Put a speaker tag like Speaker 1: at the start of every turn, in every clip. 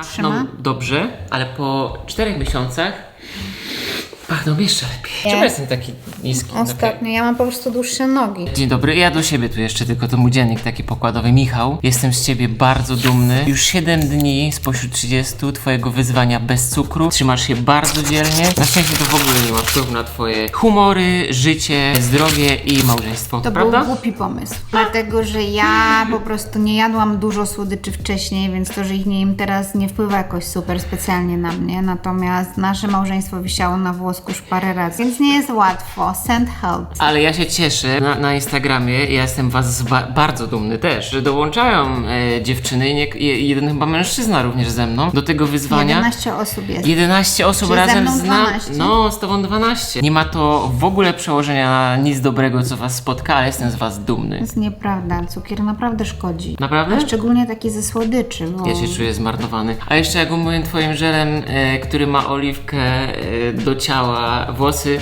Speaker 1: Utrzyma?
Speaker 2: Pachną dobrze, ale po czterech miesiącach pachną jeszcze lepiej. Czemu jestem taki niski?
Speaker 1: Ostatnio ja mam po prostu dłuższe nogi.
Speaker 2: Dzień dobry, ja do siebie tu jeszcze tylko to mój dziennik taki pokładowy. Michał, jestem z ciebie bardzo dumny. Już 7 dni spośród 30 twojego wyzwania bez cukru. Trzymasz się bardzo dzielnie. Na szczęście to w ogóle nie ma wpływu na twoje humory, życie, zdrowie i małżeństwo.
Speaker 1: To
Speaker 2: prawda?
Speaker 1: był głupi pomysł. Dlatego, że ja po prostu nie jadłam dużo słodyczy wcześniej, więc to, że ich nie jem teraz nie wpływa jakoś super specjalnie na mnie. Natomiast nasze małżeństwo wisiało na włosku już parę razy, więc nie jest łatwo. Send help.
Speaker 2: Ale ja się cieszę na, na Instagramie, ja jestem was ba- bardzo dumny też, że dołączają e, dziewczyny, nie, i- jeden chyba mężczyzna również ze mną do tego wyzwania.
Speaker 1: 11 osób jest.
Speaker 2: 11 osób
Speaker 1: Czyli ze
Speaker 2: razem z nami.
Speaker 1: 12.
Speaker 2: No, z tobą 12. Nie ma to w ogóle przełożenia na nic dobrego, co was spotka, ale jestem z was
Speaker 1: To
Speaker 2: dumny.
Speaker 1: jest nieprawda. Cukier naprawdę szkodzi.
Speaker 2: Naprawdę?
Speaker 1: A szczególnie taki ze słodyczy. Bo...
Speaker 2: Ja się czuję zmarnowany. A jeszcze jak umyłem twoim żelem, e, który ma oliwkę e, do ciała, włosy,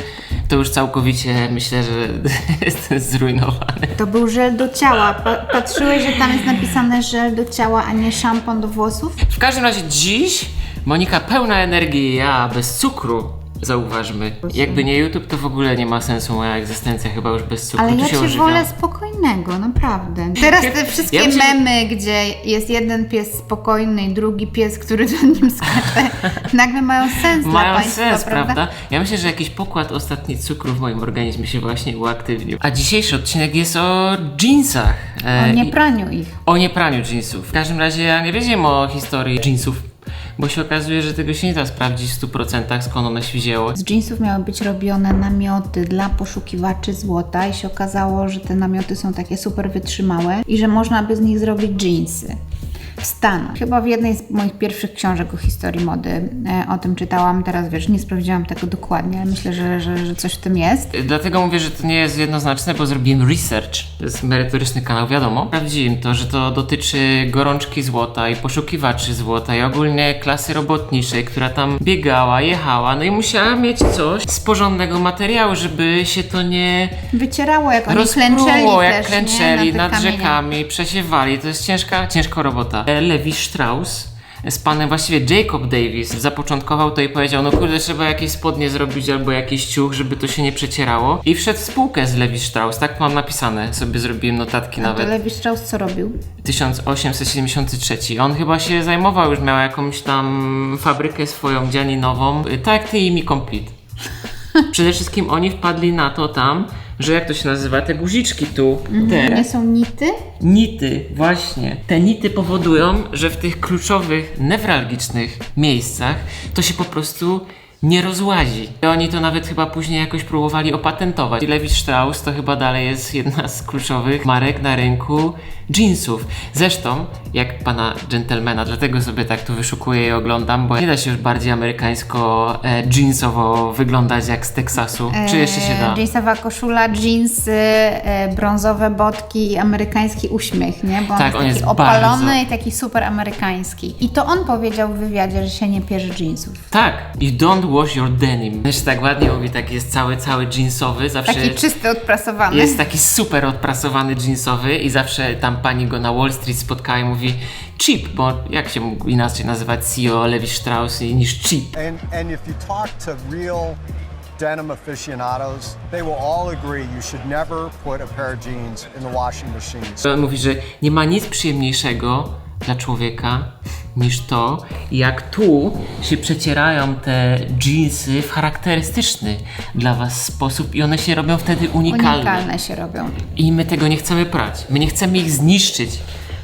Speaker 2: to już całkowicie myślę, że jestem zrujnowany.
Speaker 1: To był żel do ciała. Pa- patrzyłeś, że tam jest napisane żel do ciała, a nie szampon do włosów?
Speaker 2: W każdym razie dziś Monika pełna energii, ja bez cukru. Zauważmy. Jakby nie YouTube, to w ogóle nie ma sensu moja egzystencja chyba już bez cukru.
Speaker 1: Ale
Speaker 2: Tu
Speaker 1: ja
Speaker 2: się
Speaker 1: cię
Speaker 2: ożywiam.
Speaker 1: wolę spokojnego, naprawdę. Teraz te wszystkie
Speaker 2: Ja myślę, że-
Speaker 1: memy, gdzie jest jeden pies spokojny i drugi pies, który za nim skacze, nagle mają sens dla
Speaker 2: Mają
Speaker 1: Państwa,
Speaker 2: sens,
Speaker 1: prawda?
Speaker 2: Ja myślę, że jakiś pokład ostatni cukru w moim organizmie się właśnie uaktywnił. A dzisiejszy odcinek jest o jeansach. E,
Speaker 1: O nie
Speaker 2: i-
Speaker 1: praniu ich.
Speaker 2: o niepraniu jeansów. W każdym razie ja nie wiedziałem o historii jeansów, bo się okazuje, że tego się nie da sprawdzić w 100% skąd one się wzięło.
Speaker 1: Z jeansów miały być robione namioty dla poszukiwaczy złota i się okazało, że te namioty są takie super wytrzymałe i że można by z nich zrobić jeansy. W Stanach. Chyba w jednej z moich pierwszych książek o historii mody e, o tym czytałam. Teraz wiesz, nie sprawdziłam tego dokładnie, ale myślę, że, że, że coś w tym jest.
Speaker 2: Dlatego mówię, że to nie jest jednoznaczne, bo zrobiłem research. To jest merytoryczny kanał, wiadomo. Sprawdziłem to, że to dotyczy gorączki złota i poszukiwaczy złota i ogólnie klasy robotniczej, która tam biegała, jechała, no i musiała mieć coś z porządnego materiału, żeby się to nie
Speaker 1: Wycierało, jak oni klęczeli
Speaker 2: jak
Speaker 1: też,
Speaker 2: klęczeli nad rzekami, przesiewali. To jest ciężka, ciężka robota. Levi Strauss z panem właściwie Jacob Davis zapoczątkował to i powiedział, no kurde, trzeba jakieś spodnie zrobić albo jakiś ciuch, żeby to się nie przecierało. I wszedł w spółkę z Levi Strauss, tak mam napisane, sobie zrobiłem notatki
Speaker 1: A to
Speaker 2: nawet.
Speaker 1: Levi Strauss co robił?
Speaker 2: 1873. On chyba się zajmował, już miał jakąś tam fabrykę swoją dzianinową, tak ty i mi Complete. Przede wszystkim oni wpadli na to tam, że jak to się nazywa, te guziczki tu, te
Speaker 1: Nie są nity?
Speaker 2: nity, właśnie. Te nity powodują, że w tych kluczowych, newralgicznych miejscach to się po prostu nie rozłazi. I oni to nawet chyba później jakoś próbowali opatentować. Levi Strauss to chyba dalej jest jedna z kluczowych marek na rynku jeansów. Zresztą, jak pana gentlemana, dlatego sobie tak tu wyszukuję i oglądam, bo nie da się już bardziej amerykańsko e, jeansowo wyglądać jak z Teksasu. Czy jeszcze się da?
Speaker 1: E, Jeansowa koszula, jeansy, e, brązowe botki i amerykański uśmiech, nie? Bo on
Speaker 2: Tak,
Speaker 1: jest
Speaker 2: on
Speaker 1: taki
Speaker 2: jest
Speaker 1: opalony
Speaker 2: bardzo-
Speaker 1: i taki super amerykański. I to on powiedział w wywiadzie, że się nie pierze jeansów.
Speaker 2: Tak, you don't wash your denim. Jeszcze tak ładnie mówi, tak jest cały, cały jeansowy, zawsze
Speaker 1: Taki czysty, odprasowany.
Speaker 2: jest taki super odprasowany jeansowy i zawsze tam pani go na Wall Street spotkała i mówi cheap, bo jak się mógł inaczej nazywać CEO Levi Strauss niż cheap.
Speaker 3: And, and if you talk to real denim aficionados, they will all agree you should never put a pair of jeans in the washing machine.
Speaker 2: On mówi, że nie ma nic przyjemniejszego dla człowieka niż to, jak tu się przecierają te jeansy w charakterystyczny dla was sposób i one się robią wtedy unikalne.
Speaker 1: Unikalne się robią.
Speaker 2: I my tego nie chcemy prać. My nie chcemy ich zniszczyć.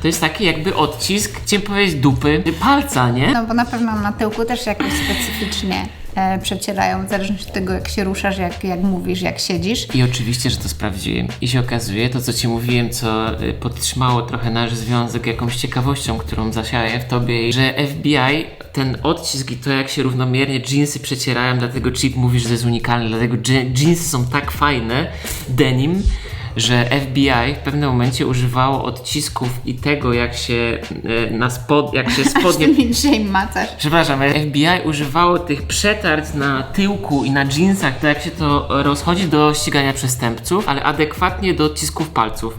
Speaker 2: To jest taki jakby odcisk, chciałem powiedzieć dupy, palca, nie?
Speaker 1: No bo na pewno na tyłku też jakoś specyficznie e, przecierają, w zależności od tego, jak się ruszasz, jak, jak mówisz, jak siedzisz.
Speaker 2: I oczywiście, że to sprawdziłem. I się okazuje, to co Ci mówiłem, co y, podtrzymało trochę nasz związek jakąś ciekawością, którą zasiaję w Tobie, że FBI, ten odcisk i to jak się równomiernie jeansy przecierają, dlatego Chip mówisz, że jest unikalny, dlatego dże- jeansy są tak fajne, denim, że FBI w pewnym momencie używało odcisków i tego, jak się y, na spod, jak się spodnie
Speaker 1: macasz.
Speaker 2: Przepraszam, FBI używało tych przetarć na tyłku i na jeansach, to jak się to rozchodzi do ścigania przestępców, ale adekwatnie do odcisków palców.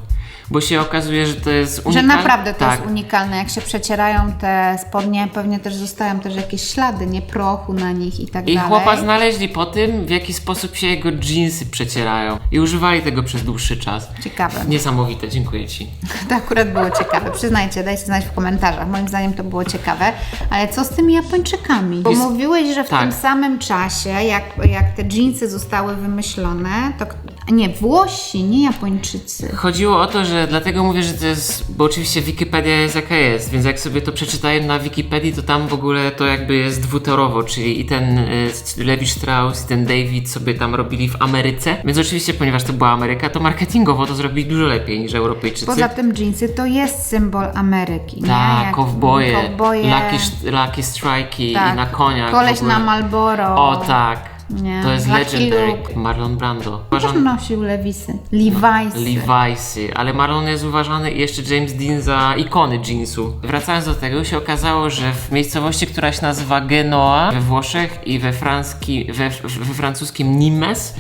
Speaker 2: Bo się okazuje, że to jest
Speaker 1: Że
Speaker 2: unikalne.
Speaker 1: naprawdę to
Speaker 2: tak.
Speaker 1: jest unikalne. Jak się przecierają te spodnie, pewnie też zostają też jakieś ślady, nie prochu na nich i tak
Speaker 2: I
Speaker 1: dalej.
Speaker 2: chłopa znaleźli po tym, w jaki sposób się jego jeansy przecierają. I używali tego przez dłuższy czas.
Speaker 1: Ciekawe.
Speaker 2: Niesamowite, dziękuję Ci.
Speaker 1: To akurat było ciekawe. Przyznajcie, dajcie znać w komentarzach. Moim zdaniem to było ciekawe. Ale co z tymi Japończykami? Bo
Speaker 2: Jest-
Speaker 1: mówiłeś, że w
Speaker 2: tak.
Speaker 1: tym samym czasie, jak, jak te dżinsy zostały wymyślone, to nie, Włosi, nie Japończycy.
Speaker 2: Chodziło o to, że dlatego mówię, że to jest, bo oczywiście Wikipedia jest jaka jest, więc jak sobie to przeczytałem na Wikipedii, to tam w ogóle to jakby jest dwutorowo, czyli i ten y, Levi Strauss i ten David sobie tam robili w Ameryce, więc oczywiście, ponieważ to była Ameryka, to marketingowo to zrobili dużo lepiej niż Europejczycy.
Speaker 1: Poza tym dżinsy to jest symbol Ameryki,
Speaker 2: tak, kowboje,
Speaker 1: kowboje,
Speaker 2: Lucky, lucky Strike'i
Speaker 1: tak,
Speaker 2: i na koniach.
Speaker 1: Koleś na Malboro.
Speaker 2: O tak,
Speaker 1: Nie,
Speaker 2: to jest
Speaker 1: Lucky
Speaker 2: legendary.
Speaker 1: Luke.
Speaker 2: Marlon Brando.
Speaker 1: Też
Speaker 2: Uważam-
Speaker 1: nosił lewisy. Levi'sy.
Speaker 2: Levi'sy, ale Marlon jest uważany jeszcze James Dean za ikony jeansu. Wracając do tego, się okazało, że w miejscowości, która się nazywa Genoa we Włoszech i we, franski, we, we francuskim Nimes,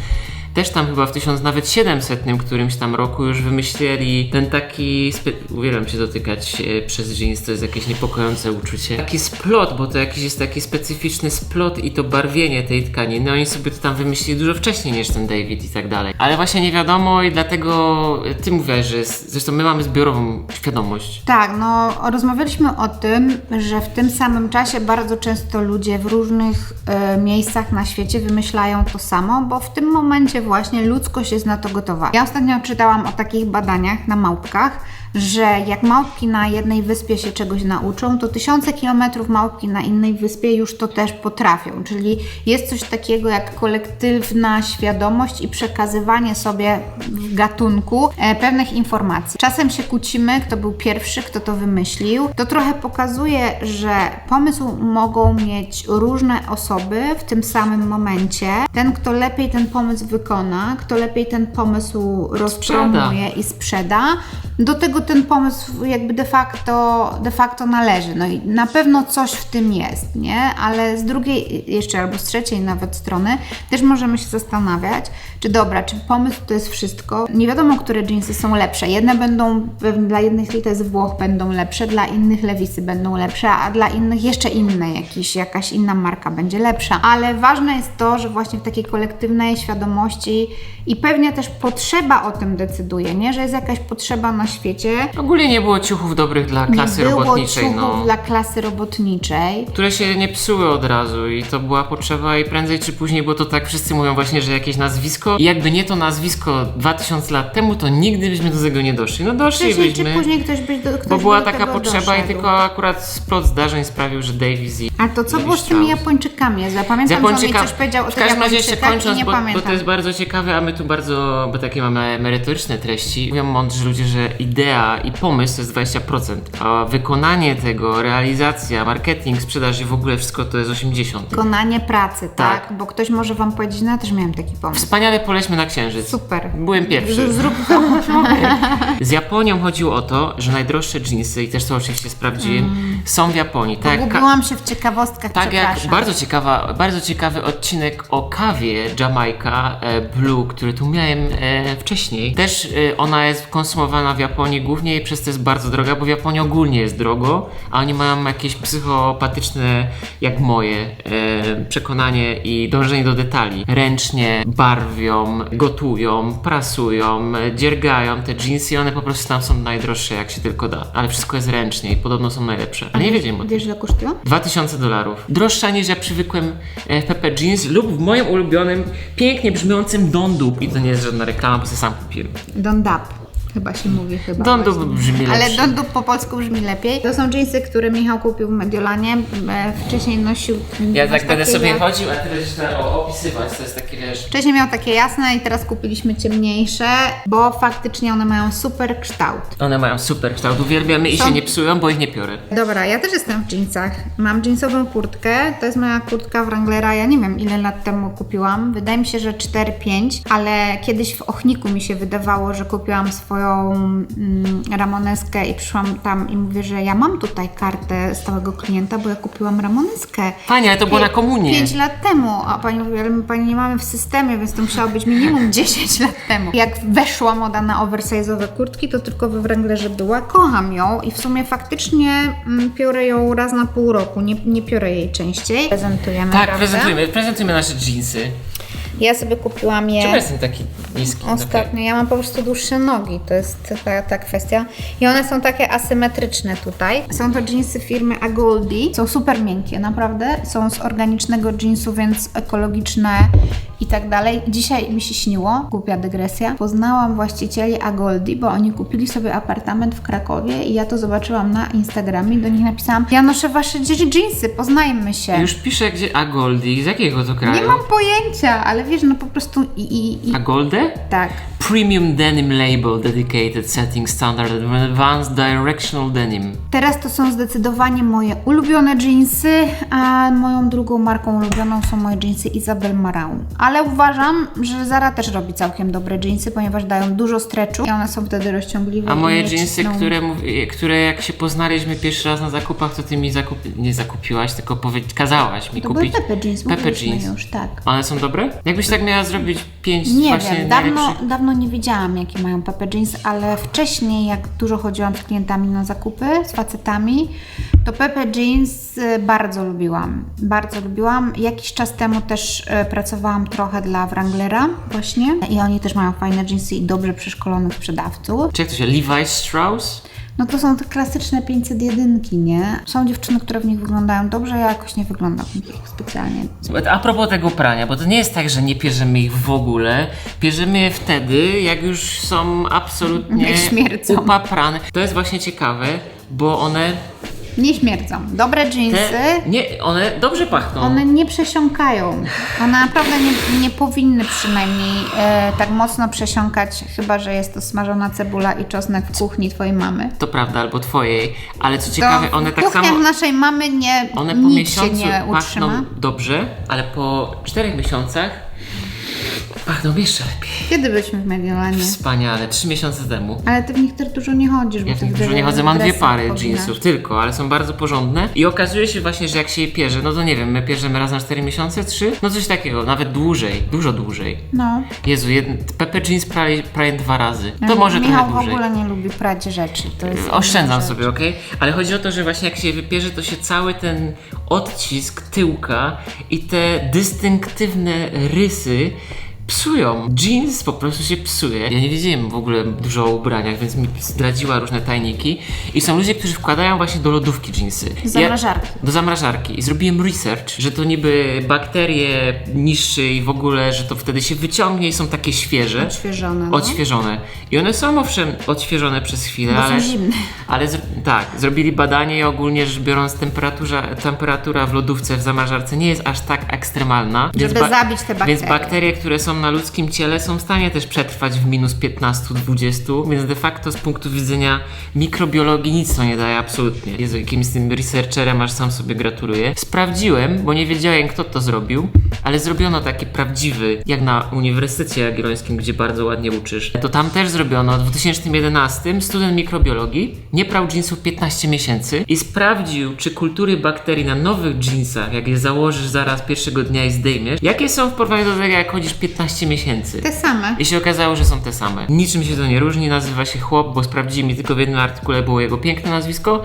Speaker 2: też tam chyba w 1000, nawet 700 którymś tam roku już wymyśleli ten taki, uwielbiam się dotykać e, przez jeans, to jest jakieś niepokojące uczucie. Taki splot, bo to jakiś jest taki specyficzny splot i to barwienie tej tkaniny, oni sobie to tam wymyślili dużo wcześniej niż ten David i tak dalej. Ale właśnie nie wiadomo i dlatego e, ty mówiłaś, że jest, zresztą my mamy zbiorową świadomość.
Speaker 1: Tak, no rozmawialiśmy o tym, że w tym samym czasie bardzo często ludzie w różnych e, miejscach na świecie wymyślają to samo, bo w tym momencie właśnie ludzkość jest na to gotowa. Ja ostatnio czytałam o takich badaniach na małpkach, że jak małpki na jednej wyspie się czegoś nauczą, to tysiące kilometrów małpki na innej wyspie już to też potrafią. Czyli jest coś takiego jak kolektywna świadomość i przekazywanie sobie w gatunku e, pewnych informacji. Czasem się kłócimy, kto był pierwszy, kto to wymyślił. To trochę pokazuje, że pomysł mogą mieć różne osoby w tym samym momencie. Ten, kto lepiej ten pomysł wykona, kto lepiej ten pomysł rozpromuje i sprzeda, do tego ten pomysł jakby de facto, de facto należy. No i na pewno coś w tym jest, nie? Ale z drugiej jeszcze albo z trzeciej nawet strony też możemy się zastanawiać, czy dobra, czy pomysł to jest wszystko. Nie wiadomo, które jeansy są lepsze. Jedne będą, dla jednych Lita z Włoch będą lepsze, dla innych Lewisy będą lepsze, a dla innych jeszcze inne, jakiś, jakaś inna marka będzie lepsza. Ale ważne jest to, że właśnie w takiej kolektywnej świadomości i pewnie też potrzeba o tym decyduje, nie? Że jest jakaś potrzeba na świecie.
Speaker 2: Ogólnie nie było ciuchów dobrych dla klasy
Speaker 1: nie było
Speaker 2: robotniczej,
Speaker 1: ciuchów
Speaker 2: no.
Speaker 1: dla klasy robotniczej.
Speaker 2: które się nie psuły od razu i to była potrzeba i prędzej czy później, bo to tak wszyscy mówią właśnie, że jakieś nazwisko i jakby nie to nazwisko 2000 lat temu, to nigdy byśmy do tego nie doszli. No
Speaker 1: Wcześniej czy
Speaker 2: doszlibyśmy,
Speaker 1: później ktoś by do, ktoś
Speaker 2: bo
Speaker 1: by
Speaker 2: była
Speaker 1: do
Speaker 2: taka potrzeba i
Speaker 1: doszedł.
Speaker 2: tylko akurat splot zdarzeń sprawił, że Davies i
Speaker 1: A to co było z tymi. Japończykami? Ja pamiętam, że coś powiedział o
Speaker 2: w
Speaker 1: tych
Speaker 2: każdym razie jeszcze
Speaker 1: i
Speaker 2: kończąc, bo, bo to jest bardzo ciekawe, a my tu bardzo, bo takie mamy merytoryczne treści. Mówią mądrzy ludzie, że idea i pomysł to jest 20%, a wykonanie tego, realizacja, marketing, sprzedaż i w ogóle wszystko to jest 80%.
Speaker 1: Wykonanie pracy, tak?
Speaker 2: Tak.
Speaker 1: Bo ktoś może Wam powiedzieć, no ja też miałem taki pomysł.
Speaker 2: Wspaniale polećmy na księżyc.
Speaker 1: Super.
Speaker 2: Byłem pierwszy.
Speaker 1: Zrób to.
Speaker 2: Z Japonią chodziło o to, że najdroższe jeansy, i też to oczywiście sprawdziłem, są w Japonii. Tak, jak ka-
Speaker 1: się w ciekawostkach,
Speaker 2: tak jak
Speaker 1: przepraszam.
Speaker 2: bardzo, ciekawa, bardzo ciekawy odcinek o kawie Jamaica e, Blue, który tu miałem e, wcześniej. Też e, ona jest konsumowana w Japonii głównie i przez to jest bardzo droga, bo w Japonii ogólnie jest drogo, a oni mają jakieś psychopatyczne, jak moje, e, przekonanie i dążenie do detali. Ręcznie barwią, gotują, prasują, dziergają te jeansy i one po prostu tam są najdroższe jak się tylko da. Ale wszystko jest ręcznie i podobno są najlepsze. Ale nie wiedziałem o tym.
Speaker 1: Wiesz, ile kosztują?
Speaker 2: 2000 dolarów. Droższa niż ja przywykłem e, w Pepe Jeans lub w moim ulubionym, pięknie brzmiącym Dondup. I to nie jest żadna reklama, bo sobie sam kupiłem.
Speaker 1: Don't Up. Chyba się mówi chyba.
Speaker 2: Dondup
Speaker 1: właśnie.
Speaker 2: brzmi
Speaker 1: Ale
Speaker 2: lepszy.
Speaker 1: Dondup po polsku brzmi lepiej. To są jeansy, które Michał kupił w Mediolanie. E, Wcześniej nosił...
Speaker 2: Ja tak będę
Speaker 1: takie
Speaker 2: sobie
Speaker 1: jak-
Speaker 2: chodził, a ty będziesz to opisywać. To jest takie, wiesz...
Speaker 1: Wcześniej miał takie jasne i teraz kupiliśmy ciemniejsze, bo faktycznie one mają super kształt.
Speaker 2: One mają super kształt, uwielbiamy i
Speaker 1: Są-
Speaker 2: się nie psują, bo ich nie piorę.
Speaker 1: Dobra, ja też jestem w jeansach. Mam jeansową kurtkę. To jest moja kurtka Wranglera. Ja nie wiem, ile lat temu kupiłam. Wydaje mi się, że 4-5, ale kiedyś w Ochniku mi się wydawało, że kupiłam swoją swoją mm, Ramoneskę i przyszłam tam i mówię, że ja mam tutaj kartę stałego klienta, bo ja kupiłam Ramoneskę.
Speaker 2: Pani, ale to było na komunie.
Speaker 1: 5 lat temu, a pani mówi, ale my pani nie mamy w systemie, więc to musiało być minimum 10 lat temu. Jak weszła moda na oversize'owe kurtki, to tylko we Wranglerze była. Kocham ją i w sumie faktycznie mm, piorę ją raz na pół roku, nie, nie piorę jej częściej. Prezentujemy,
Speaker 2: Tak,
Speaker 1: prawda?
Speaker 2: prezentujemy, prezentujemy nasze jeansy.
Speaker 1: Ja sobie kupiłam je...
Speaker 2: Czemu jestem taki niski?
Speaker 1: Ostatnio. Ja mam po prostu dłuższe nogi, to jest ta, ta kwestia. I one są takie asymetryczne tutaj. Są to jeansy firmy Agoldi. Są super miękkie, naprawdę. Są z organicznego jeansu, więc ekologiczne i tak dalej. Dzisiaj mi się śniło, głupia dygresja. Poznałam właścicieli Agoldi, bo oni kupili sobie apartament w Krakowie i ja to zobaczyłam na Instagramie i do nich napisałam ja noszę wasze jeansy, poznajmy się.
Speaker 2: Już piszę gdzie Agoldi, z jakiego to kraju?
Speaker 1: Nie mam pojęcia, ale wiesz, no po prostu i... i, i
Speaker 2: Agolde?
Speaker 1: tak.
Speaker 2: Premium denim label dedicated setting standard advanced directional denim.
Speaker 1: Teraz to są zdecydowanie moje ulubione jeansy, a moją drugą marką ulubioną są moje jeansy Isabel Marant. Ale uważam, że Zara też robi całkiem dobre jeansy, ponieważ dają dużo stretchu i one są wtedy rozciągliwe.
Speaker 2: A moje jeansy,
Speaker 1: cisną.
Speaker 2: które, mówi- które jak się poznaliśmy pierwszy raz na zakupach, to ty mi zakup... nie zakupiłaś, tylko powie... kazałaś mi
Speaker 1: To
Speaker 2: kupić.
Speaker 1: były Pepe jeans,
Speaker 2: Pepe jeans.
Speaker 1: już, tak.
Speaker 2: One są dobre? Jakbyś tak miała zrobić pięć
Speaker 1: Nie
Speaker 2: właśnie
Speaker 1: wiem, dawno,
Speaker 2: najlepszych...
Speaker 1: dawno nie wiedziałam, jakie mają Pepe Jeans, ale wcześniej, jak dużo chodziłam z klientami na zakupy, z facetami, to Pepe Jeans y, bardzo lubiłam. Bardzo lubiłam. Jakiś czas temu też y, pracowałam trochę dla Wranglera właśnie i oni też mają fajne jeansy i dobrze przeszkolonych sprzedawców.
Speaker 2: Czy jak to się, Levi Strauss?
Speaker 1: No to są te klasyczne 501, nie? Są dziewczyny, które w nich wyglądają dobrze, ja jakoś nie wyglądam w nich specjalnie.
Speaker 2: A propos tego prania, bo to nie jest tak, że nie pierzemy ich w ogóle. Pierzemy je wtedy, jak już są absolutnie upaprane. To jest właśnie ciekawe, bo one
Speaker 1: Nie śmierdzą. Dobre jeansy.
Speaker 2: te, nie, one dobrze pachną.
Speaker 1: One nie przesiąkają. One naprawdę nie, nie powinny przynajmniej e, tak mocno przesiąkać, chyba że jest to smażona cebula i czosnek w kuchni twojej mamy.
Speaker 2: To prawda, albo twojej, ale co ciekawe, one
Speaker 1: w
Speaker 2: tak samo.
Speaker 1: naszej mamy nie,
Speaker 2: One po
Speaker 1: nic
Speaker 2: miesiącu
Speaker 1: się nie
Speaker 2: pachną
Speaker 1: utrzyma.
Speaker 2: dobrze, ale po czterech miesiącach pachną jeszcze lepiej.
Speaker 1: Kiedy byliśmy w Mediolanie?
Speaker 2: Wspaniale, trzy miesiące temu.
Speaker 1: Ale ty w nich też dużo nie chodzisz, bo
Speaker 2: Ja w
Speaker 1: ty
Speaker 2: nich
Speaker 1: w
Speaker 2: dużo nie chodzę, mam dwie pary jeansów tylko, ale są bardzo porządne. I okazuje się właśnie, że jak się je pierze, no to nie wiem, my pierzemy raz na 4 miesiące, 3, no coś takiego, nawet dłużej, dużo dłużej.
Speaker 1: No.
Speaker 2: Jezu, jeden, Pepe jeans prawie, prawie dwa razy. To może
Speaker 1: Michał
Speaker 2: trochę
Speaker 1: w
Speaker 2: dłużej.
Speaker 1: ogóle nie lubi prać rzeczy. To jest
Speaker 2: Oszczędzam sobie, okej? Ale chodzi o to, że właśnie jak się je wypierze, to się cały ten odcisk tyłka i te dystynktywne rysy psują. Jeans po prostu się psuje. Ja nie wiedziałem w ogóle dużo o ubraniach, więc mi zdradziła różne tajniki. I są ludzie, którzy wkładają właśnie do lodówki jeansy.
Speaker 1: Z zamrażarki.
Speaker 2: Ja, do zamrażarki. I zrobiłem research, że to niby bakterie niszczy i w ogóle, że to wtedy się wyciągnie i są takie świeże.
Speaker 1: Odświeżone, no.
Speaker 2: Odświeżone. I one są owszem odświeżone przez chwilę,
Speaker 1: Bo są
Speaker 2: ale,
Speaker 1: zimne.
Speaker 2: ale tak, zrobili badanie i ogólnie rzecz biorąc temperatura, temperatura w lodówce w zamrażarce nie jest aż tak ekstremalna.
Speaker 1: Żeby zabić te bakterie.
Speaker 2: Więc bakterie, które są na ludzkim ciele są w stanie też przetrwać w minus 15-20, więc de facto z punktu widzenia mikrobiologii nic to nie daje absolutnie. Jezu, jakimś tym researcherem aż sam sobie gratuluję. Sprawdziłem, bo nie wiedziałem kto to zrobił, ale zrobiono taki prawdziwy, jak na Uniwersytecie Jagiellońskim, gdzie bardzo ładnie uczysz. To tam też zrobiono w 2011 student mikrobiologii nie prał jeansów 15 miesięcy i sprawdził, czy kultury bakterii na nowych jeansach, jak je założysz zaraz pierwszego dnia i zdejmiesz, jakie są w porównaniu do tego, jak chodzisz 15 miesięcy.
Speaker 1: Te same.
Speaker 2: I się okazało, że są te same. Niczym się to nie różni, nazywa się chłop, bo sprawdzili mi tylko w jednym artykule było jego piękne nazwisko.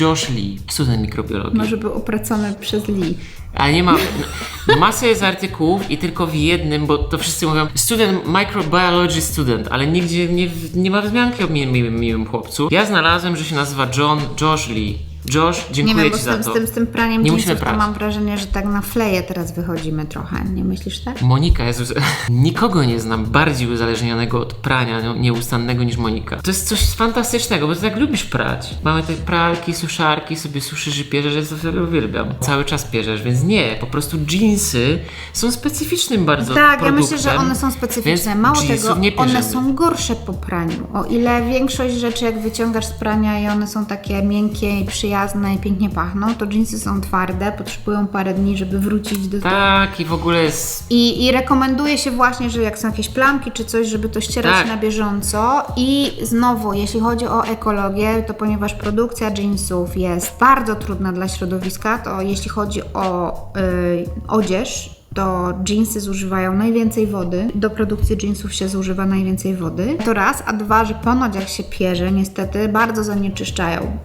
Speaker 2: Josh Lee, student mikrobiologii.
Speaker 1: Może był opracowany przez Lee.
Speaker 2: Ale nie ma. Masę jest artykułów i tylko w jednym, bo to wszyscy mówią student microbiology student, ale nigdzie nie, nie ma wzmianki o miłym, miłym chłopcu. Ja znalazłem, że się nazywa John Josh Lee. Josh,
Speaker 1: Nie
Speaker 2: dziękuję
Speaker 1: wiem, bo
Speaker 2: Ci za
Speaker 1: tym,
Speaker 2: to.
Speaker 1: z tym, z tym praniem
Speaker 2: Nie musimy
Speaker 1: to
Speaker 2: prać.
Speaker 1: mam wrażenie, że tak na fleje teraz wychodzimy trochę. Nie myślisz tak?
Speaker 2: Monika, Jezus, nikogo nie znam bardziej uzależnionego od prania no, nieustannego niż Monika. To jest coś fantastycznego, bo ty tak lubisz prać. Mamy te pralki, suszarki, sobie suszysz i pierzesz, ja to sobie uwielbiam. Cały czas pierzesz, więc nie, po prostu jeansy są specyficznym bardzo
Speaker 1: Tak, ja
Speaker 2: produktem.
Speaker 1: myślę, że one są specyficzne. Mało tego,
Speaker 2: nie
Speaker 1: one są gorsze po praniu. O ile większość rzeczy, jak wyciągasz z prania i one są takie miękkie i przyjemne, przyjazne i pięknie pachną, to jeansy są twarde, potrzebują parę dni, żeby wrócić do
Speaker 2: Tak, i w ogóle jest
Speaker 1: I, I rekomenduje się właśnie, że jak są jakieś plamki czy coś, żeby to ścierać
Speaker 2: Tak.
Speaker 1: na bieżąco. I znowu, jeśli chodzi o ekologię, to ponieważ produkcja jeansów jest bardzo trudna dla środowiska, to jeśli chodzi o y, odzież, to jeansy zużywają najwięcej wody. Do produkcji jeansów się zużywa najwięcej wody. To raz, a dwa, że ponoć jak się pierze, niestety bardzo zanieczyszczają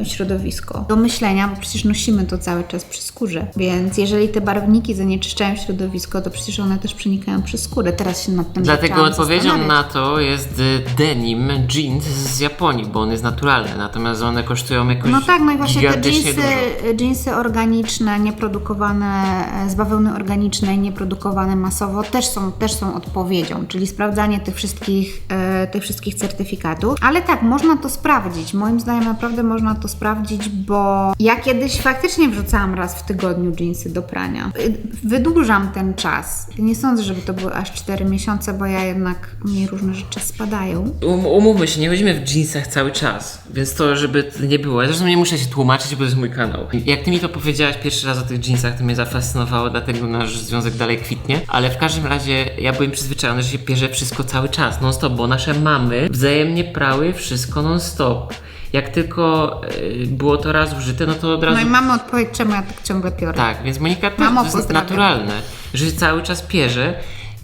Speaker 1: y, środowisko. Do myślenia, bo przecież nosimy to cały czas przy skórze. Więc jeżeli te barwniki zanieczyszczają środowisko, to przecież one też przenikają przez skórę. Teraz się nad tym
Speaker 2: Dlatego odpowiedzią na to jest y, denim jeans z Japonii, bo on jest naturalny, natomiast one kosztują jakoś
Speaker 1: No tak, no i właśnie te jeansy,
Speaker 2: dużo.
Speaker 1: jeansy organiczne, nieprodukowane e, z bawełny organicznej, nieprodukowane masowo też są, też są odpowiedzią, czyli sprawdzanie tych wszystkich, e, tych wszystkich certyfikatów. Ale tak, można to sprawdzić. Moim zdaniem naprawdę można to sprawdzić, bo ja kiedyś faktycznie wrzucałam raz w tygodniu jeansy do prania. Y, Wydłużam ten czas. Nie sądzę, żeby to były aż 4 miesiące, bo ja jednak mi różne rzeczy spadają.
Speaker 2: Um, umówmy się, nie chodzimy w jeansach cały czas, więc to, żeby nie było. Zresztą nie muszę się tłumaczyć, bo to jest mój kanał. Jak ty mi to powiedziałaś pierwszy raz o tych jeansach, to mnie zafascynowało, dlatego nasz związek dalej kwitnie. Ale w każdym razie ja byłem przyzwyczajony, że się bierze wszystko cały czas, non stop, bo nasze mamy wzajemnie prały wszystko non stop. Jak tylko y, było to raz użyte, no to od razu
Speaker 1: No i mamy odpowiedź, czemu ja tak ciągle piorę.
Speaker 2: tak, więc Monika, to,
Speaker 1: Mamo,
Speaker 2: to jest naturalne, że się cały czas pierze.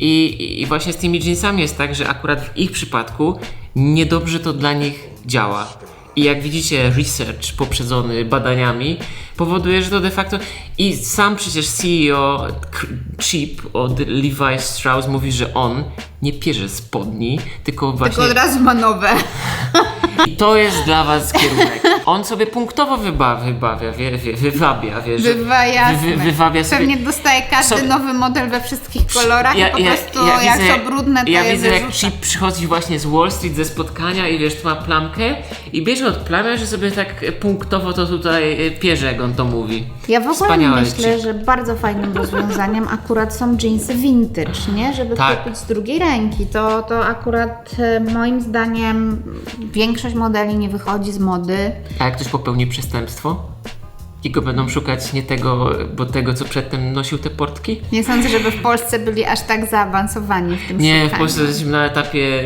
Speaker 2: I, I właśnie z tymi jeansami jest tak, że akurat w ich przypadku niedobrze to dla nich działa. I jak widzicie, research poprzedzony badaniami powoduje, że to de facto. I sam przecież CEO Chip od Levi Strauss mówi, że on nie pierze spodni, tylko właśnie.
Speaker 1: Tylko od razu ma nowe.
Speaker 2: I to jest dla was kierunek. On sobie punktowo wyba, wybawia, wie, wie, wywabia, wiesz. że
Speaker 1: Bywa jasne.
Speaker 2: wy- wywabia sobie.
Speaker 1: Pewnie dostaje każdy nowy model we wszystkich kolorach i po prostu jak są brudne, to
Speaker 2: ja
Speaker 1: je
Speaker 2: widzę, jak
Speaker 1: wyrzuca.
Speaker 2: Chip przychodzi właśnie z Wall Street ze spotkania i wiesz, tu ma plamkę i bierze od plamy, że sobie tak punktowo to tutaj e, pierze, jak on to mówi.
Speaker 1: Ja w ogóle
Speaker 2: Wspaniałe
Speaker 1: myślę,
Speaker 2: Chip.
Speaker 1: że bardzo fajnym rozwiązaniem akurat są jeansy vintage, nie? Żeby
Speaker 2: Tak.
Speaker 1: kupić z drugiej ręki. To, to akurat e, moim zdaniem większość modeli nie wychodzi z mody.
Speaker 2: A jak ktoś popełni przestępstwo? I go będą szukać nie tego, bo tego, co przedtem nosił te portki?
Speaker 1: Nie sądzę, żeby w Polsce byli aż tak zaawansowani w tym
Speaker 2: Nie, w
Speaker 1: szukaniu.
Speaker 2: Polsce jesteśmy na etapie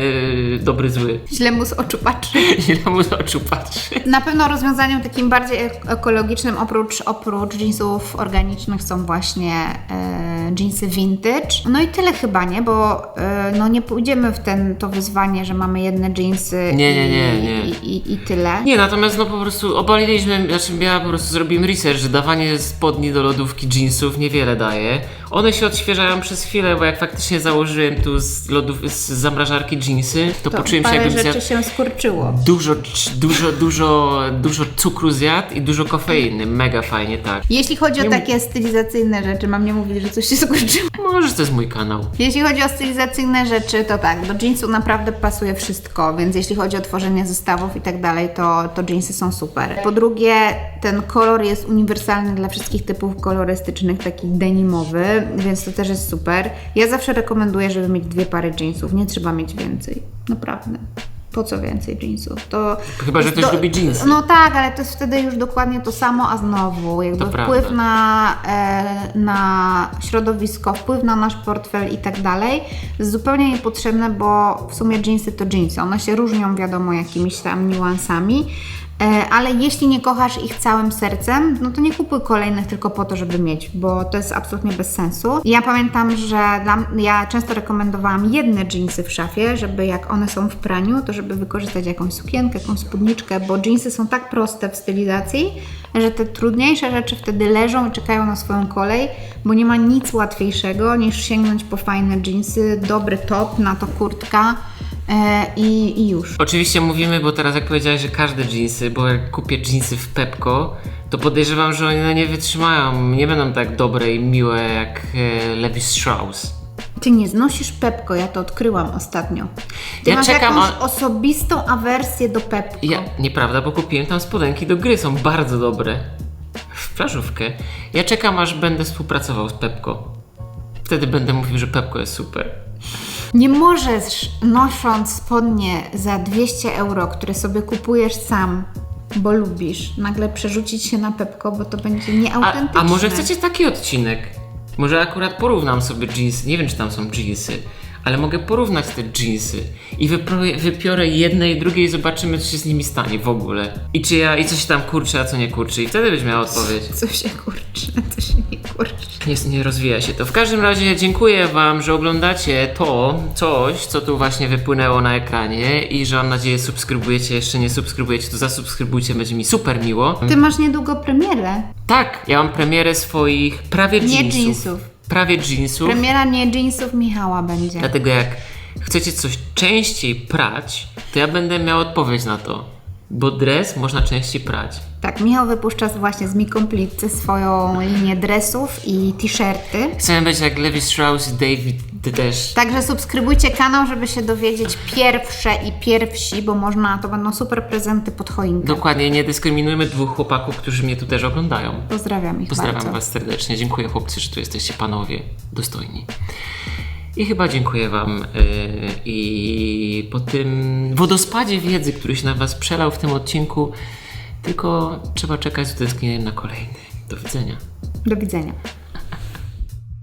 Speaker 2: e, dobry, zły.
Speaker 1: Źle mu z oczu patrzy.
Speaker 2: Ile mu z oczu patrzy.
Speaker 1: Na pewno rozwiązaniem takim bardziej ek- ekologicznym oprócz, oprócz jeansów organicznych są właśnie e, jeansy vintage. No i tyle chyba, nie? Bo e, no nie pójdziemy w ten, to wyzwanie, że mamy jedne jeansy
Speaker 2: Nie, nie,
Speaker 1: i,
Speaker 2: nie, nie.
Speaker 1: I, i, i tyle.
Speaker 2: Nie, natomiast no po prostu obaliliśmy, znaczy ja po prostu zrobiłem research, że dawanie spodni do lodówki jeansów niewiele daje. One się odświeżają przez chwilę, bo jak faktycznie założyłem tu z, lodów, z zamrażarki jeansy, to,
Speaker 1: To
Speaker 2: poczułem się jakbym
Speaker 1: rzeczy
Speaker 2: zjadł
Speaker 1: się skurczyło.
Speaker 2: dużo, dużo, dużo, dużo cukru zjadł i dużo kofeiny. Mega fajnie, tak.
Speaker 1: Jeśli chodzi o takie stylizacyjne rzeczy, mam nie mówić, że coś się skurczyło.
Speaker 2: Może to jest mój kanał.
Speaker 1: Jeśli chodzi o stylizacyjne rzeczy, to tak, do jeansu naprawdę pasuje wszystko, więc jeśli chodzi o tworzenie zestawów i tak dalej, to, to jeansy są super. Po drugie, ten kolor jest uniwersalny dla wszystkich typów kolorystycznych, taki denimowy, więc to też jest super. Ja zawsze rekomenduję, żeby mieć dwie pary jeansów, nie trzeba mieć więcej, naprawdę. Po co więcej jeansów? To
Speaker 2: Chyba, że
Speaker 1: to-
Speaker 2: ktoś lubi jeansy.
Speaker 1: No tak, ale to jest wtedy już dokładnie to samo, a znowu jakby
Speaker 2: To
Speaker 1: wpływ
Speaker 2: prawda.
Speaker 1: na, e, na środowisko, wpływ na nasz portfel i tak dalej jest zupełnie niepotrzebne, bo w sumie jeansy to jeansy. One się różnią, wiadomo, jakimiś tam niuansami. E, Ale jeśli nie kochasz ich całym sercem, no to nie kupuj kolejnych tylko po to, żeby mieć, bo to jest absolutnie bez sensu. Ja pamiętam, że ja często rekomendowałam jedne jeansy w szafie, żeby jak one są w praniu, to żeby wykorzystać jakąś sukienkę, jakąś spódniczkę, bo jeansy są tak proste w stylizacji, że te trudniejsze rzeczy wtedy leżą i czekają na swoją kolej, bo nie ma nic łatwiejszego niż sięgnąć po fajne jeansy, dobry top, na to kurtka i, i już.
Speaker 2: Oczywiście mówimy, bo teraz jak powiedziałeś, że każde jeansy, bo jak kupię jeansy w Pepko, to podejrzewam, że one nie wytrzymają, nie będą tak dobre i miłe jak e, Levi Strauss.
Speaker 1: Ty nie znosisz Pepko, ja to odkryłam ostatnio. Ty
Speaker 2: Ja
Speaker 1: masz
Speaker 2: czekam,
Speaker 1: jakąś
Speaker 2: a-
Speaker 1: osobistą awersję do Pepko.
Speaker 2: Ja, nieprawda, bo kupiłem tam spodenki do gry, są bardzo dobre. W plażówkę. Ja czekam, aż będę współpracował z Pepko. Wtedy będę mówił, że Pepko jest super.
Speaker 1: Nie możesz nosząc spodnie za 200 euro, które sobie kupujesz sam, bo lubisz nagle przerzucić się na Pepko, bo to będzie
Speaker 2: A,
Speaker 1: nieautentyczne.
Speaker 2: a może chcecie taki odcinek? Może akurat porównam sobie jeansy. Nie wiem, czy tam są jeansy, ale mogę porównać te jeansy i wypro- wypiorę jedne i drugie i zobaczymy, co się z nimi stanie w ogóle. I czy ja, i co się tam kurczy, a co nie kurczy. I wtedy byś miała odpowiedź.
Speaker 1: Co się kurczy, co się nie kurczy.
Speaker 2: Nie, nie rozwija się to. W każdym razie dziękuję Wam, że oglądacie to, coś, co tu właśnie wypłynęło na ekranie i że mam nadzieję subskrybujecie. Jeszcze nie subskrybujecie, to zasubskrybujcie, będzie mi super miło.
Speaker 1: Ty masz niedługo premierę.
Speaker 2: Tak, ja mam premierę swoich prawie
Speaker 1: Nie
Speaker 2: jeansów.
Speaker 1: jeansów.
Speaker 2: Prawie jeansów.
Speaker 1: Premiera nie jeansów Michała będzie.
Speaker 2: Dlatego jak chcecie coś częściej prać, to ja będę miał odpowiedź na to. Bo dres można częściej prać.
Speaker 1: Tak, Michał wypuszcza właśnie z Mi Complete swoją linię dresów i t-shirty.
Speaker 2: Chcemy być jak Levi Strauss i David też.
Speaker 1: Także subskrybujcie kanał, żeby się dowiedzieć pierwsze i pierwsi, bo można, to będą super prezenty pod choinkę.
Speaker 2: Dokładnie, nie dyskryminujmy dwóch chłopaków, którzy mnie tu też oglądają.
Speaker 1: Pozdrawiam ich
Speaker 2: Pozdrawiam
Speaker 1: bardzo.
Speaker 2: Was serdecznie. Dziękuję chłopcy, że tu jesteście panowie dostojni. I chyba dziękuję Wam yy, i po tym wodospadzie wiedzy, który się na Was przelał w tym odcinku, tylko trzeba czekać z na kolejny. Do widzenia.
Speaker 1: Do widzenia.